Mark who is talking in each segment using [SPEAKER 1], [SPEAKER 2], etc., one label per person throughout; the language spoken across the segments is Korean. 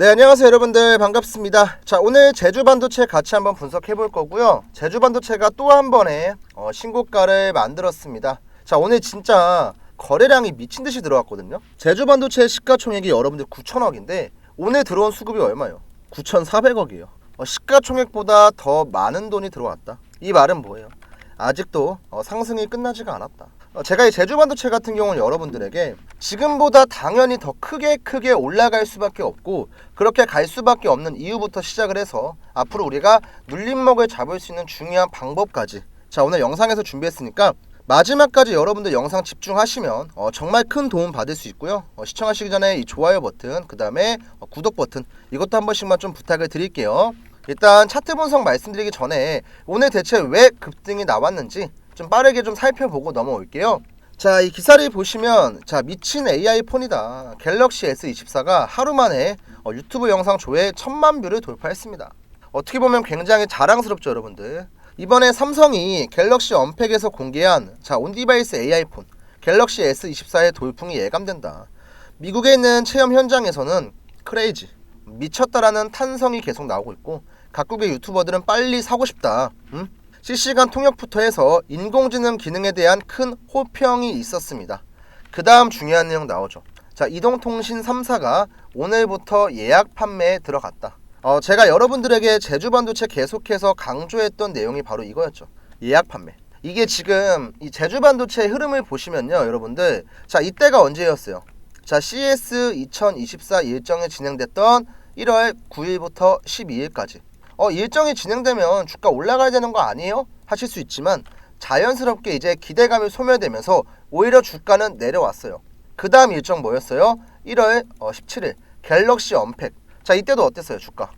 [SPEAKER 1] 네 안녕하세요 여러분들. 반갑습니다. 자 오늘 제주 반도체 같이 한번 분석해 볼 거고요. 제주 반도체가 또 한 번의 어, 신고가를 만들었습니다. 자 오늘 진짜 거래량이 미친 듯이 들어왔거든요. 제주 반도체 시가총액이 여러분들 9천억인데 오늘 들어온 수급이 얼마예요? 9,400억이에요. 어, 시가총액보다 더 많은 돈이 들어왔다. 이 말은 뭐예요? 아직도 어, 상승이 끝나지가 않았다. 어, 제가 이 제주 반도체 같은 경우는 여러분들에게 지금보다 당연히 더 크게 크게 올라갈 수밖에 없고 그렇게 갈 수밖에 없는 이유부터 시작을 해서 앞으로 우리가 눌림목을 잡을 수 있는 중요한 방법까지 자 오늘 영상에서 준비했으니까 마지막까지 여러분들 영상 집중하시면 어, 정말 큰 도움 받을 수 있고요. 어, 시청하시기 전에 이 좋아요 버튼, 그 다음에 어, 구독 버튼 이것도 한 번씩만 좀 부탁을 드릴게요. 일단 차트 분석 말씀드리기 전에 오늘 대체 왜 급등이 나왔는지 좀 빠르게 좀 살펴보고 넘어올게요. 자, 이 기사를 보시면 자 미친 AI 폰이다. 갤럭시 S24가 하루 만에 어, 유튜브 영상 조회 천만 뷰를 돌파했습니다. 어떻게 보면 굉장히 자랑스럽죠, 여러분들. 이번에 삼성이 갤럭시 언팩에서 공개한 자 온디바이스 AI 폰 갤럭시 S24의 돌풍이 예감된다. 미국에 있는 체험 현장에서는 크레이지 미쳤다라는 탄성이 계속 나오고 있고 각국의 유튜버들은 빨리 사고 싶다. 음? 실시간 통역부터 해서 인공지능 기능에 대한 큰 호평이 있었습니다. 그 다음 중요한 내용 나오죠. 자, 이동통신 3사가 오늘부터 예약 판매에 들어갔다. 어, 제가 여러분들에게 제주 반도체 계속해서 강조했던 내용이 바로 이거였죠. 예약 판매. 이게 지금 이 제주 반도체 흐름을 보시면요, 여러분들. 자, 이때가 언제였어요? 자, CS 2024 일정이 진행됐던 1월 9일부터 12일까지. 어, 일정이 진행되면 주가 올라가야 되는 거 아니에요? 하실 수 있지만 자연스럽게 이제 기대감이 소멸되면서 오히려 주가는 내려왔어요. 그 다음 일정 뭐였어요? 1월 어, 17일 갤럭시 언팩. 자 이때도 어땠어요 주가?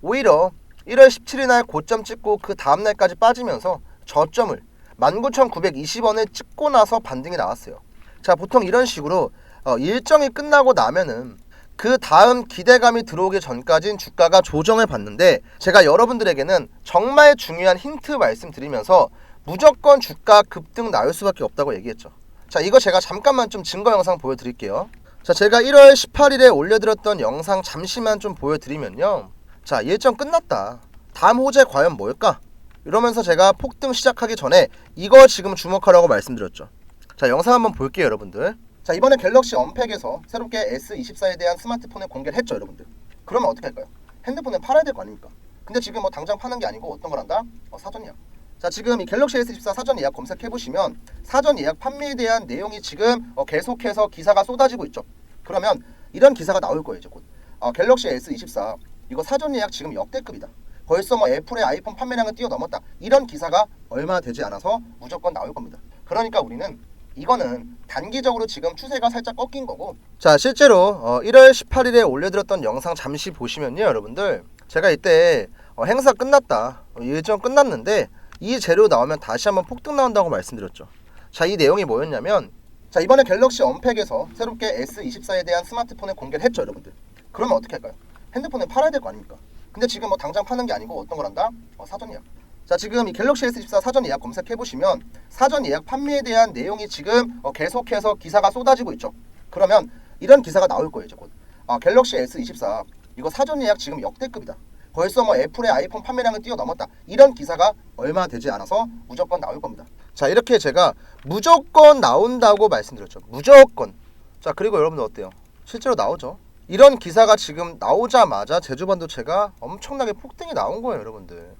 [SPEAKER 1] 오히려 1월 17일 날 고점 찍고 그 다음 날까지 빠지면서 저점을 19,920원을 찍고 나서 반등이 나왔어요. 자 보통 이런 식으로 어, 일정이 끝나고 나면은 그 다음 기대감이 들어오기 전까진 주가가 조정을 받는데 제가 여러분들에게는 정말 중요한 힌트 말씀드리면서 무조건 주가 급등 나올 수밖에 없다고 얘기했죠. 자, 이거 제가 잠깐만 좀 증거 영상 보여드릴게요. 자, 제가 1월 18일에 올려드렸던 영상 잠시만 좀 보여드리면요. 자, 일정 끝났다. 다음 호재 과연 뭘까? 이러면서 제가 폭등 시작하기 전에 이거 지금 주목하라고 말씀드렸죠. 자, 영상 한번 볼게요, 여러분들. 자, 이번에 갤럭시 언팩에서 새롭게 S24에 대한 스마트폰을 공개를 했죠, 여러분들. 그러면 어떻게 할까요? 핸드폰을 팔아야 될 거 아닙니까? 근데 지금 뭐 당장 파는 게 아니고 어떤 걸 한다? 어, 사전 예약. 자 지금 이 갤럭시 S24 사전 예약 검색해 보시면 사전 예약 판매에 대한 내용이 지금 어, 계속해서 기사가 쏟아지고 있죠. 그러면 이런 기사가 나올 거예요 이제 곧. 어, 갤럭시 S24 이거 사전 예약 지금 역대급이다. 벌써 뭐 애플의 아이폰 판매량을 뛰어넘었다. 이런 기사가 얼마 되지 않아서 무조건 나올 겁니다. 그러니까 우리는 이거는 단기적으로 지금 추세가 살짝 꺾인 거고. 자 실제로 어, 1월 18일에 올려드렸던 영상 잠시 보시면요 여러분들 제가 이때 어, 행사 끝났다 어, 일정 끝났는데 이 재료 나오면 다시 한번 폭등 나온다고 말씀드렸죠. 자, 이 내용이 뭐였냐면 자, 이번에 갤럭시 언팩에서 새롭게 S24에 대한 스마트폰을 공개를 했죠, 여러분들. 그러면 어떻게 할까요? 핸드폰을 팔아야 될 거 아닙니까? 근데 지금 뭐 당장 파는 게 아니고 어떤 걸 한다? 어, 사전 예약. 자, 지금 이 갤럭시 S24 사전 예약 검색해 보시면 사전 예약 판매에 대한 내용이 지금 어, 계속해서 기사가 쏟아지고 있죠. 그러면 이런 기사가 나올 거예요, 곧. 아, 갤럭시 S24 이거 사전 예약 지금 역대급이다. 벌써 뭐 애플의 아이폰 판매량을 뛰어넘었다. 이런 기사가 얼마 되지 않아서 무조건 나올 겁니다. 자, 이렇게 제가 무조건 나온다고 말씀드렸죠. 무조건. 자, 그리고 여러분들 어때요? 실제로 나오죠. 이런 기사가 지금 나오자마자 제주 반도체가 엄청나게 폭등이 나온 거예요, 여러분들.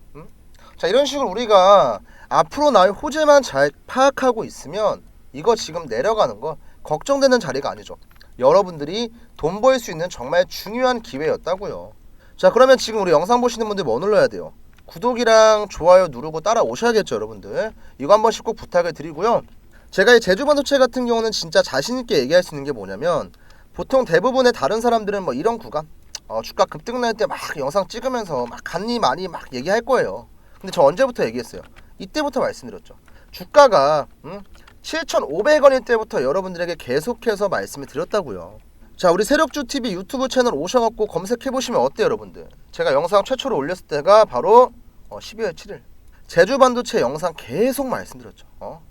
[SPEAKER 1] 음? 자, 이런 식으로 우리가 앞으로 나올 호재만 잘 파악하고 있으면 이거 지금 내려가는 거 걱정되는 자리가 아니죠. 여러분들이 돈 벌 수 있는 정말 중요한 기회였다고요. 자 그러면 지금 우리 영상 보시는 분들 뭐 눌러야 돼요? 구독이랑 좋아요 누르고 따라오셔야겠죠 여러분들 이거 한 번씩 꼭 부탁을 드리고요 제가 이 제주 반도체 같은 경우는 진짜 자신있게 얘기할 수 있는 게 뭐냐면 보통 대부분의 다른 사람들은 뭐 이런 구간 어, 주가 급등 날 때 막 영상 찍으면서 막 간니 많이 막 얘기할 거예요 근데 저 언제부터 얘기했어요? 이때부터 말씀드렸죠 주가가 음? 7,500원일 때부터 여러분들에게 계속해서 말씀을 드렸다고요 자 우리 세력주 TV 유튜브 채널 오셔갖고 검색해 보시면 어때요 여러분들 제가 영상 최초로 올렸을 때가 바로 어, 12월 7일 제주 반도체 영상 계속 말씀드렸죠 어?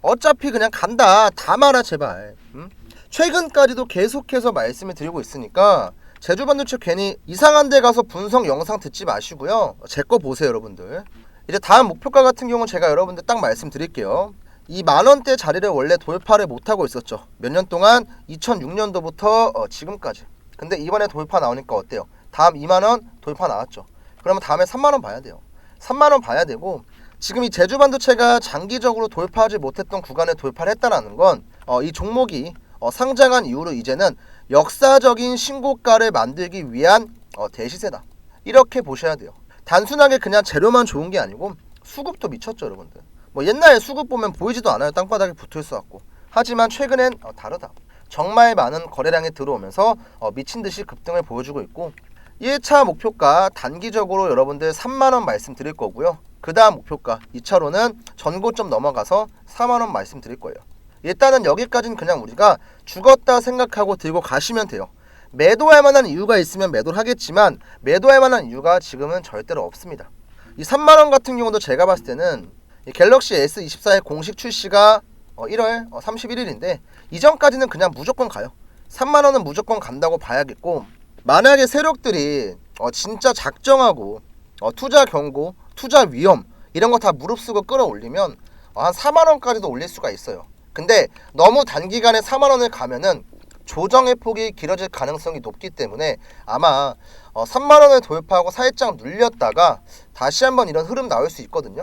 [SPEAKER 1] 어차피 그냥 간다 다 말아 제발 음? 최근까지도 계속해서 말씀을 드리고 있으니까 제주 반도체 괜히 이상한 데 가서 분석 영상 듣지 마시고요. 제 거 보세요, 여러분들. 이제 다음 목표가 같은 경우는 제가 여러분들 딱 말씀드릴게요. 이 만원대 자리를 원래 돌파를 못하고 있었죠. 몇 년 동안 2006년도부터 어, 지금까지. 근데 이번에 돌파 나오니까 어때요? 다음 2만원 돌파 나왔죠. 그러면 다음에 3만원 봐야 돼요. 3만원 봐야 되고 지금 이 제주 반도체가 장기적으로 돌파하지 못했던 구간에 돌파를 했다는 건 어, 이 종목이 어, 상장한 이후로 이제는 역사적인 신고가를 만들기 위한 어, 대시세다. 이렇게 보셔야 돼요. 단순하게 그냥 재료만 좋은 게 아니고 수급도 미쳤죠, 여러분들. 뭐 옛날에 수급 보면 보이지도 않아요. 땅바닥에 붙어 있어갖고. 하지만 최근엔 어, 다르다. 정말 많은 거래량이 들어오면서 어, 미친 듯이 급등을 보여주고 있고 1차 목표가 단기적으로 여러분들 3만 원 말씀드릴 거고요. 그 다음 목표가 2차로는 전고점 넘어가서 4만 원 말씀드릴 거예요. 일단은 여기까지는 그냥 우리가 죽었다 생각하고 들고 가시면 돼요. 매도할 만한 이유가 있으면 매도를 하겠지만 매도할 만한 이유가 지금은 절대로 없습니다. 이 3만 원 같은 경우도 제가 봤을 때는 이 갤럭시 S24의 공식 출시가 어, 1월 31일인데 이전까지는 그냥 무조건 가요. 3만 원은 무조건 간다고 봐야겠고 만약에 세력들이 어, 진짜 작정하고 어, 투자 경고, 투자 위험 이런 거 다 무릅쓰고 끌어올리면 어, 한 4만 원까지도 올릴 수가 있어요. 근데 너무 단기간에 4만 원을 가면은 조정의 폭이 길어질 가능성이 높기 때문에 아마 어, 3만 원을 돌파하고 살짝 눌렸다가 다시 한번 이런 흐름 나올 수 있거든요.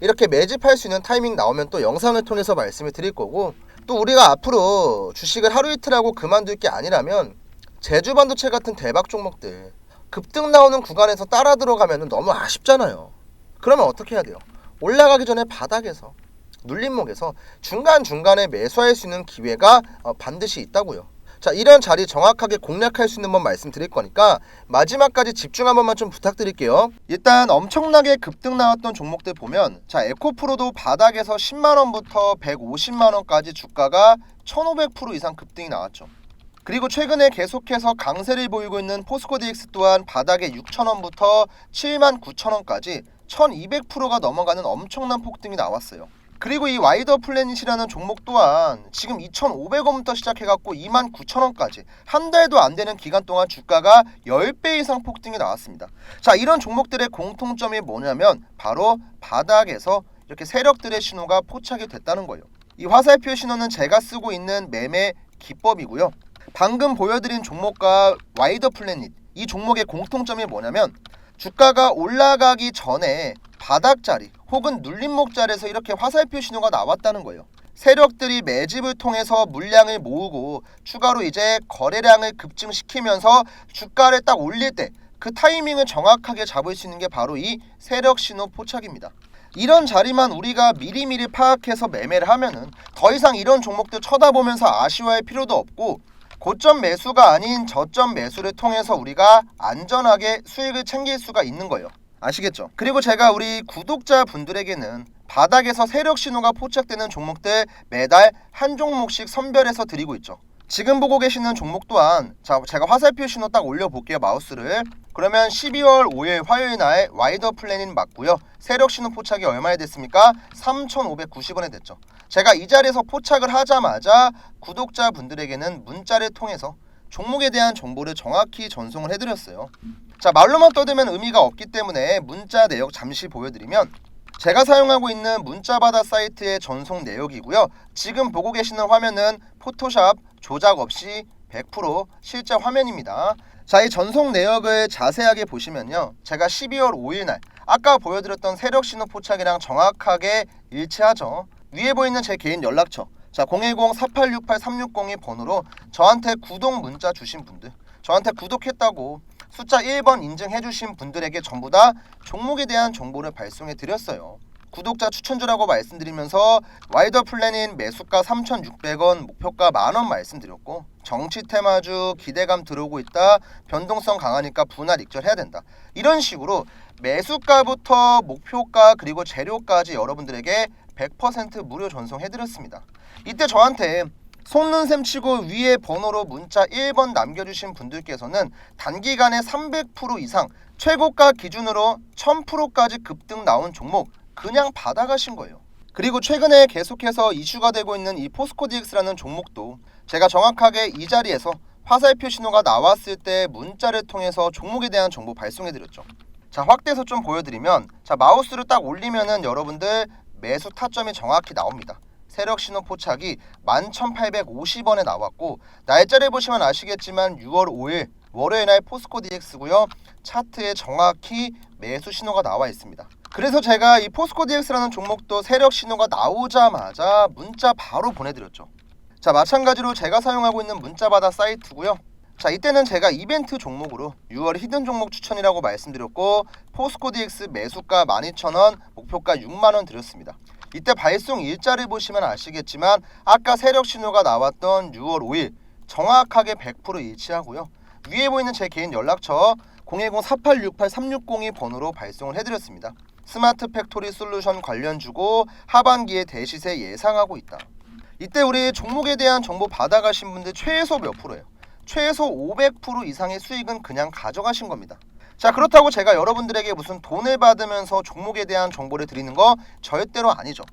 [SPEAKER 1] 이렇게 매집할 수 있는 타이밍 나오면 또 영상을 통해서 말씀을 드릴 거고 또 우리가 앞으로 주식을 하루 이틀 하고 그만둘 게 아니라면 제주 반도체 같은 대박 종목들 급등 나오는 구간에서 따라 들어가면 너무 아쉽잖아요. 그러면 어떻게 해야 돼요? 올라가기 전에 바닥에서 눌림목에서 중간중간에 매수할 수 있는 기회가 어, 반드시 있다고요. 자, 이런 자리 정확하게 공략할 수 있는 번 말씀드릴 거니까 마지막까지 집중 한 번만 좀 부탁드릴게요. 일단 엄청나게 급등 나왔던 종목들 보면 자, 에코프로도 바닥에서 10만 원부터 150만 원까지 주가가 1,500% 이상 급등이 나왔죠. 그리고 최근에 계속해서 강세를 보이고 있는 포스코 DX 또한 바닥에 6,000원부터 79,000원까지 1,200%가 넘어가는 엄청난 폭등이 나왔어요. 그리고 이 와이더 플래닛이라는 종목 또한 지금 2,500원부터 시작해갖고 29,000원까지 한 달도 안 되는 기간 동안 주가가 10배 이상 폭등이 나왔습니다. 자, 이런 종목들의 공통점이 뭐냐면 바로 바닥에서 이렇게 세력들의 신호가 포착이 됐다는 거예요. 이 화살표 신호는 제가 쓰고 있는 매매 기법이고요. 방금 보여드린 종목과 와이더 플래닛 이 종목의 공통점이 뭐냐면 주가가 올라가기 전에 바닥 자리 혹은 눌림목 자리에서 이렇게 화살표 신호가 나왔다는 거예요. 세력들이 매집을 통해서 물량을 모으고 추가로 이제 거래량을 급증시키면서 주가를 딱 올릴 때 그 타이밍을 정확하게 잡을 수 있는 게 바로 이 세력 신호 포착입니다. 이런 자리만 우리가 미리미리 파악해서 매매를 하면은 더 이상 이런 종목들 쳐다보면서 아쉬워할 필요도 없고 고점 매수가 아닌 저점 매수를 통해서 우리가 안전하게 수익을 챙길 수가 있는 거예요. 아시겠죠? 그리고 제가 우리 구독자 분들에게는 바닥에서 세력 신호가 포착되는 종목들 매달 한 종목씩 선별해서 드리고 있죠. 지금 보고 계시는 종목 또한 자 제가 화살표 신호 딱 올려볼게요 마우스를 그러면 12월 5일 화요일 날 와이더 플래닛 맞고요 세력 신호 포착이 얼마에 됐습니까? 3,590원에 됐죠 제가 이 자리에서 포착을 하자마자 구독자 분들에게는 문자를 통해서 종목에 대한 정보를 정확히 전송을 해드렸어요 자 말로만 떠들면 의미가 없기 때문에 문자 내역 잠시 보여드리면 제가 사용하고 있는 문자바다 사이트의 전송 내역이고요. 지금 보고 계시는 화면은 포토샵 조작 없이 100% 실제 화면입니다. 자, 이 전송 내역을 자세하게 보시면요. 제가 12월 5일 날 아까 보여드렸던 세력 신호 포착이랑 정확하게 일치하죠. 위에 보이는 제 개인 연락처 자 010-4868-360이 번호로 저한테 구독 문자 주신 분들 저한테 구독했다고 숫자 1번 인증해 주신 분들에게 전부 다 종목에 대한 정보를 발송해 드렸어요. 구독자 추천주라고 말씀드리면서 와이더 플래닛 매수가 3,600원, 목표가 만원 말씀드렸고 정치 테마주 기대감 들어오고 있다. 변동성 강하니까 분할 익절해야 된다. 이런 식으로 매수가부터 목표가 그리고 재료까지 여러분들에게 100% 무료 전송해드렸습니다. 이때 저한테 셈 치고 위에 번호로 문자 1번 남겨주신 분들께서는 단기간에 300% 이상 최고가 기준으로 1000%까지 급등 나온 종목 그냥 받아가신 거예요. 그리고 최근에 계속해서 이슈가 되고 있는 이 포스코 DX라는 종목도 제가 정확하게 이 자리에서 화살표 신호가 나왔을 때 문자를 통해서 종목에 대한 정보 발송해드렸죠. 자 확대해서 좀 보여드리면 자 마우스를 딱 올리면은 여러분들 매수 타점이 정확히 나옵니다. 세력 신호 포착이 11,850원에 나왔고 날짜를 보시면 아시겠지만 6월 5일 월요일 날 포스코 DX고요. 차트에 정확히 매수 신호가 나와 있습니다. 그래서 제가 이 포스코 DX라는 종목도 세력 신호가 나오자마자 문자 바로 보내드렸죠. 자 마찬가지로 제가 사용하고 있는 문자바다 사이트고요. 자 이때는 제가 이벤트 종목으로 6월 히든 종목 추천이라고 말씀드렸고 포스코 DX 매수가 12,000원 목표가 6만원 드렸습니다. 이때 발송 일자를 보시면 아시겠지만 아까 세력 신호가 나왔던 6월 5일 정확하게 100% 일치하고요. 위에 보이는 제 개인 연락처 010-4868-360이 번호로 발송을 해드렸습니다. 스마트 팩토리 솔루션 관련 주고 하반기에 대시세 예상하고 있다. 이때 우리 종목에 대한 정보 받아가신 분들 최소 몇 프로예요? 최소 500% 이상의 수익은 그냥 가져가신 겁니다. 자 그렇다고 제가 여러분들에게 무슨 돈을 받으면서 종목에 대한 정보를 드리는 거 절대로 아니죠.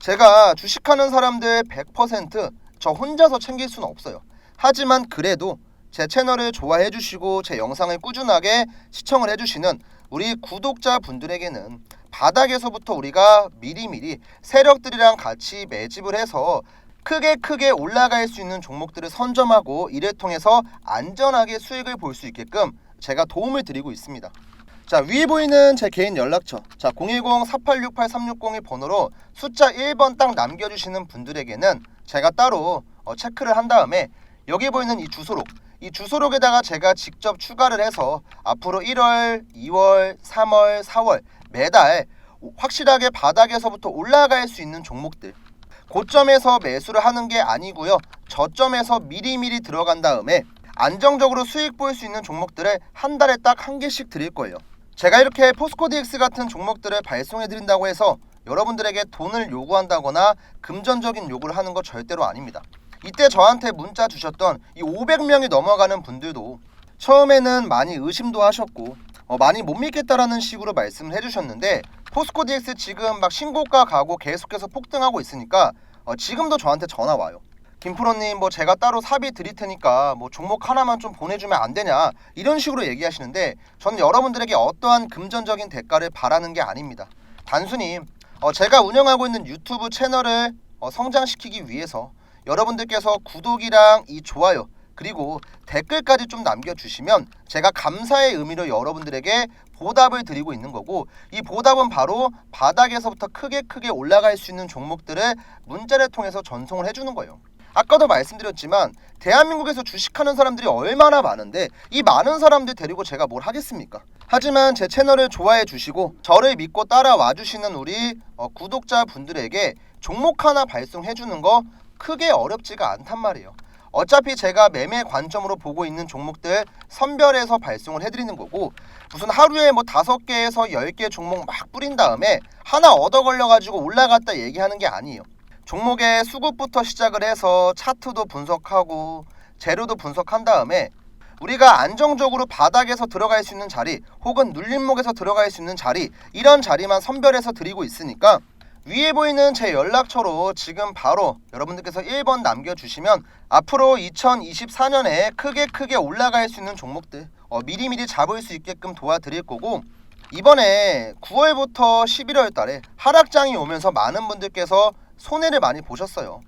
[SPEAKER 1] 제가 주식하는 사람들 100%저 혼자서 챙길 수는 없어요. 하지만 그래도 제 채널을 좋아해 주시고 제 영상을 꾸준하게 시청을 해 주시는 우리 구독자 분들에게는 바닥에서부터 우리가 미리미리 세력들이랑 같이 매집을 해서 크게 크게 올라갈 수 있는 종목들을 선점하고 이를 통해서 안전하게 수익을 볼 수 있게끔 제가 도움을 드리고 있습니다. 자 위에 보이는 제 개인 연락처 자 010-4868-360의 번호로 숫자 1번 딱 남겨주시는 분들에게는 제가 따로 어, 체크를 한 다음에 여기 보이는 이 주소록 이 주소록에다가 제가 직접 추가를 해서 앞으로 1월, 2월, 3월, 4월 매달 확실하게 바닥에서부터 올라갈 수 있는 종목들 고점에서 매수를 하는 게 아니고요. 저점에서 미리미리 들어간 다음에 안정적으로 수익 볼 수 있는 종목들을 한 달에 딱 한 개씩 드릴 거예요. 제가 이렇게 포스코 DX 같은 종목들을 발송해 드린다고 해서 여러분들에게 돈을 요구한다거나 금전적인 요구를 하는 거 절대로 아닙니다. 이때 저한테 문자 주셨던 이 500명이 넘어가는 분들도 처음에는 많이 의심도 하셨고 어, 많이 못 믿겠다라는 식으로 말씀을 해주셨는데 포스코 DX 지금 막 신고가 가고 계속해서 폭등하고 있으니까 어, 지금도 저한테 전화 와요. 김프로님 뭐 제가 따로 사비 드릴 테니까 뭐 종목 하나만 좀 보내주면 안 되냐 이런 식으로 얘기하시는데 저는 여러분들에게 어떠한 금전적인 대가를 바라는 게 아닙니다. 단순히 어, 제가 운영하고 있는 유튜브 채널을 어, 성장시키기 위해서 여러분들께서 구독이랑 이 좋아요 그리고 댓글까지 좀 남겨주시면 제가 감사의 의미로 여러분들에게 보답을 드리고 있는 거고 이 보답은 바로 바닥에서부터 크게 크게 올라갈 수 있는 종목들을 문자를 통해서 전송을 해주는 거예요. 아까도 말씀드렸지만 대한민국에서 주식하는 사람들이 얼마나 많은데 이 많은 사람들 데리고 제가 뭘 하겠습니까? 하지만 제 채널을 좋아해 주시고 저를 믿고 따라와 주시는 우리 어, 구독자 분들에게 종목 하나 발송해 주는 거 크게 어렵지가 않단 말이에요. 어차피 제가 매매 관점으로 보고 있는 종목들 선별해서 발송을 해드리는 거고 무슨 하루에 뭐 다섯 개에서 열 개 종목 막 뿌린 다음에 하나 얻어 걸려가지고 올라갔다 얘기하는 게 아니에요. 종목의 수급부터 시작을 해서 차트도 분석하고 재료도 분석한 다음에 우리가 안정적으로 바닥에서 들어갈 수 있는 자리 혹은 눌림목에서 들어갈 수 있는 자리 이런 자리만 선별해서 드리고 있으니까 위에 보이는 제 연락처로 지금 바로 여러분들께서 1번 남겨주시면 앞으로 2024년에 크게 크게 올라갈 수 있는 종목들 어, 미리미리 잡을 수 있게끔 도와드릴 거고 이번에 9월부터 11월 달에 하락장이 오면서 많은 분들께서 손해를 많이 보셨어요.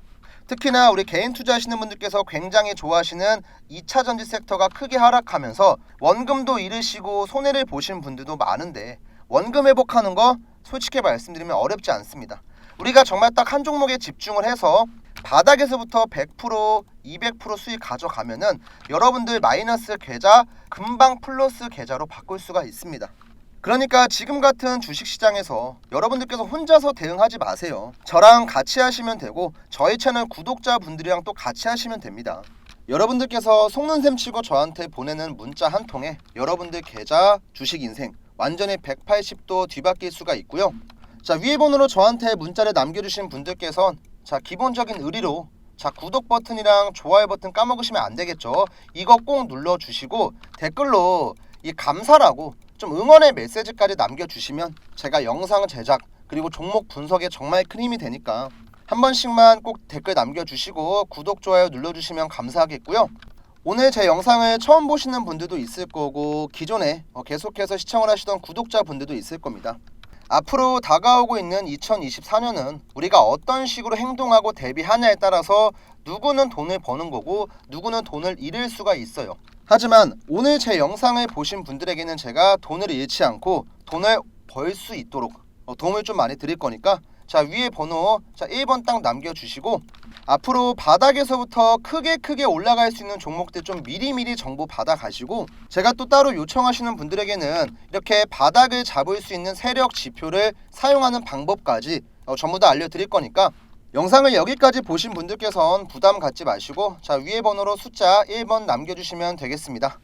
[SPEAKER 1] 특히나 우리 개인 투자하시는 분들께서 굉장히 좋아하시는 2차 전지 섹터가 크게 하락하면서 원금도 잃으시고 손해를 보신 분들도 많은데 원금 회복하는 거 솔직히 말씀드리면 어렵지 않습니다. 우리가 정말 딱 한 종목에 집중을 해서 바닥에서부터 100% 200% 수익 가져가면은 여러분들 마이너스 계좌 금방 플러스 계좌로 바꿀 수가 있습니다. 그러니까 지금 같은 주식 시장에서 여러분들께서 혼자서 대응하지 마세요. 저랑 같이 하시면 되고 저희 채널 구독자분들이랑 또 같이 하시면 됩니다. 여러분들께서 속는 셈 치고 저한테 보내는 문자 한 통에 여러분들 계좌 주식 인생 완전히 180도 뒤바뀔 수가 있고요. 자 위에 번호로 저한테 문자를 남겨주신 분들께선 자 기본적인 의리로 자 구독 버튼이랑 좋아요 버튼 까먹으시면 안 되겠죠. 이거 꼭 눌러주시고 댓글로 이 감사라고 좀 응원의 메시지까지 남겨주시면 제가 영상 제작 그리고 종목 분석에 정말 큰 힘이 되니까 한 번씩만 꼭 댓글 남겨주시고 구독 좋아요 눌러주시면 감사하겠고요. 오늘 제 영상을 처음 보시는 분들도 있을 거고 기존에 어, 계속해서 시청을 하시던 구독자 분들도 있을 겁니다. 앞으로 다가오고 있는 2024년은 우리가 어떤 식으로 행동하고 대비하냐에 따라서 누구는 돈을 버는 거고 누구는 돈을 잃을 수가 있어요. 하지만 오늘 제 영상을 보신 분들에게는 제가 돈을 잃지 않고 돈을 벌 수 있도록 어, 도움을 좀 많이 드릴 거니까 자 위에 번호 자 1번 딱 남겨주시고 앞으로 바닥에서부터 크게 크게 올라갈 수 있는 종목들 좀 미리미리 정보 받아 가시고 제가 또 따로 요청하시는 분들에게는 이렇게 바닥을 잡을 수 있는 세력 지표를 사용하는 방법까지 어, 전부 다 알려드릴 거니까 영상을 여기까지 보신 분들께선 부담 갖지 마시고 자 위에 번호로 숫자 1번 남겨주시면 되겠습니다.